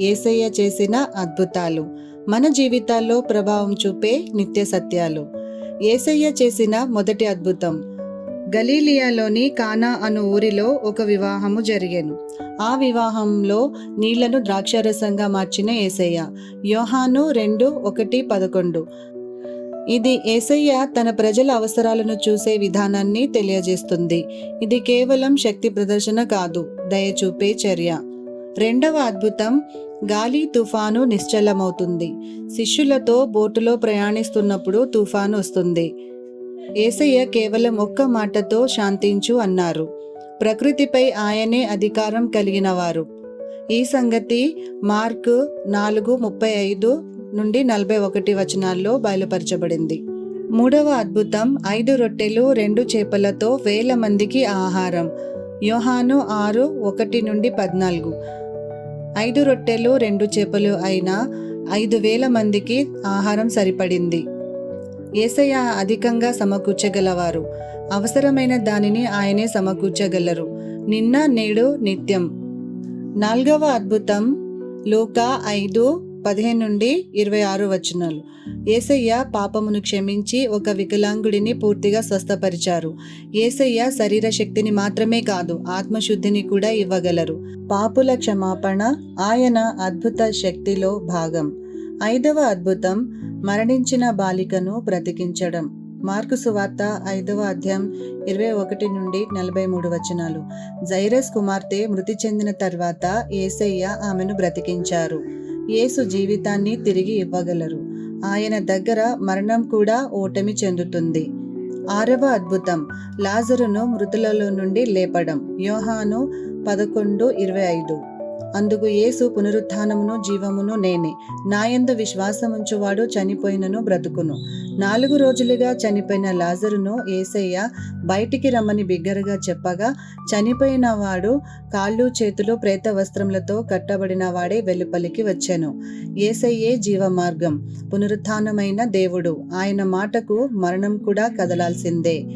ఏసయ్య చేసిన అద్భుతాలు. మన జీవితాల్లో ప్రభావం చూపే నిత్య సత్యాలు. ఏసయ్య చేసిన మొదటి అద్భుతం. గలీలియాలోని కానా అను ఊరిలో ఒక వివాహము జరిగాను. ఆ వివాహంలో నీళ్ళను ద్రాక్షారసంగా మార్చిన ఏసయ్య. యోహాను రెండు ఒకటి పదకొండు. ఇది ఏసయ్య తన ప్రజల అవసరాలను చూసే విధానాన్ని తెలియజేస్తుంది. ఇది కేవలం శక్తి ప్రదర్శన కాదు దయ చూపే చర్య. రెండవ అద్భుతం గాలి తుఫాను నిశ్చలమవుతుంది. శిష్యులతో బోటులో ప్రయాణిస్తున్నప్పుడు తుఫాను వస్తుంది. ఏసయ్య కేవలం ఒక్క మాటతో శాంతించు అన్నారు. ప్రకృతిపై ఆయనే అధికారం కలిగిన వారు ఈ సంగతి మార్క్ నాలుగు ముప్పై ఐదు నుండి నలభై ఒకటి వచనాల్లో బయలుపరచబడింది. మూడవ అద్భుతం ఐదు రొట్టెలు రెండు చేపలతో వేల మందికి ఆహారం. యోహాను ఆరు ఒకటి నుండి పద్నాలుగు. ఐదు రొట్టెలు రెండు చేపలు అయిన ఐదు వేల మందికి ఆహారం సరిపడింది. ఏసయ్య అధికంగా సమకూర్చగలవారు. అవసరమైన దానిని ఆయనే సమకూర్చగలరు. నిన్న నేడు నిత్యం. నాలుగవ అద్భుతం లోక ఐదు పదిహేను నుండి ఇరవై ఆరు వచనాలు. ఏసయ్య పాపమును క్షమించి ఒక వికలాంగుడిని పూర్తిగా స్వస్థపరిచారు. ఏసయ్య శరీర శక్తిని మాత్రమే కాదు ఆత్మశుద్ధిని కూడా ఇవ్వగలరు. పాపుల క్షమాపణ ఆయన అద్భుత శక్తిలో భాగం. ఐదవ అద్భుతం మరణించిన బాలికను బ్రతికించడం. మార్కు సువార్త ఐదవ అధ్యాయం ఇరవై ఒకటి నుండి నలభై మూడు వచనాలు. జైరస్ కుమార్తె మృతి చెందిన తర్వాత ఏసయ్య ఆమెను బ్రతికించారు. యేసు జీవితాన్ని తిరిగి ఇవ్వగలరు. ఆయన దగ్గర మరణం కూడా ఓటమి చెందుతుంది. ఆరవ అద్భుతం. లాజరును మృతులలో నుండి లేపడం. యోహాను పదకొండు ఇరవై ఐదు. అందుకు యేసు పునరుత్నమును జీవమును నేనే. నాయందు విశ్వాసముంచువాడు చనిపోయినను బ్రతుకును. నాలుగు రోజులుగా చనిపోయిన లాజరును ఏసయ్య బయటికి రమ్మని బిగ్గరగా చెప్పగా చనిపోయిన వాడు కాళ్ళు చేతులు ప్రేత వస్త్రములతో కట్టబడిన వాడే వెలుపలికి వచ్చాను. ఏసయ్యే జీవమార్గం పునరుత్నమైన దేవుడు. ఆయన మాటకు మరణం కూడా కదలాల్సిందే.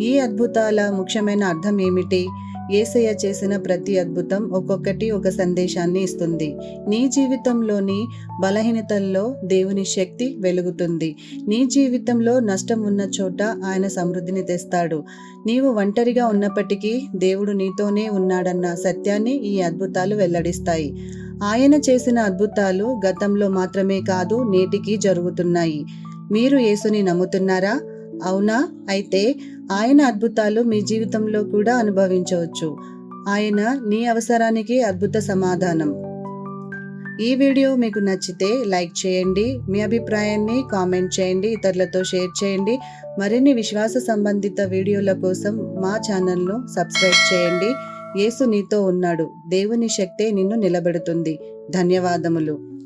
ఈ అద్భుతాల ముఖ్యమైన అర్థం ఏమిటి ఏసయ్య చేసిన ప్రతి అద్భుతం ఒక్కొక్కటి ఒక సందేశాన్ని ఇస్తుంది. నీ జీవితంలోని బలహీనతల్లో దేవుని శక్తి వెలుగుతుంది. నీ జీవితంలో నష్టం ఉన్న చోట ఆయన సమృద్ధిని తెస్తాడు. నీవు ఒంటరిగా ఉన్నప్పటికీ దేవుడు నీతోనే ఉన్నాడన్న సత్యాన్ని ఈ అద్భుతాలు వెల్లడిస్తాయి. ఆయన చేసిన అద్భుతాలు గతంలో మాత్రమే కాదు నేటికి జరుగుతున్నాయి. మీరు యేసుని నమ్ముతున్నారా? అవునా? అయితే ఆయన అద్భుతాలు మీ జీవితంలో కూడా అనుభవించవచ్చు. ఆయన నీ అవసరానికి అద్భుత సమాధానం. ఈ వీడియో మీకు నచ్చితే లైక్ చేయండి మీ అభిప్రాయాన్ని కామెంట్ చేయండి ఇతరులతో షేర్ చేయండి. మరిన్ని విశ్వాస సంబంధిత వీడియోల కోసం మా ఛానల్ను సబ్స్క్రైబ్ చేయండి. యేసు నీతో ఉన్నాడు. దేవుని శక్తే నిన్ను నిలబెడుతుంది. ధన్యవాదములు.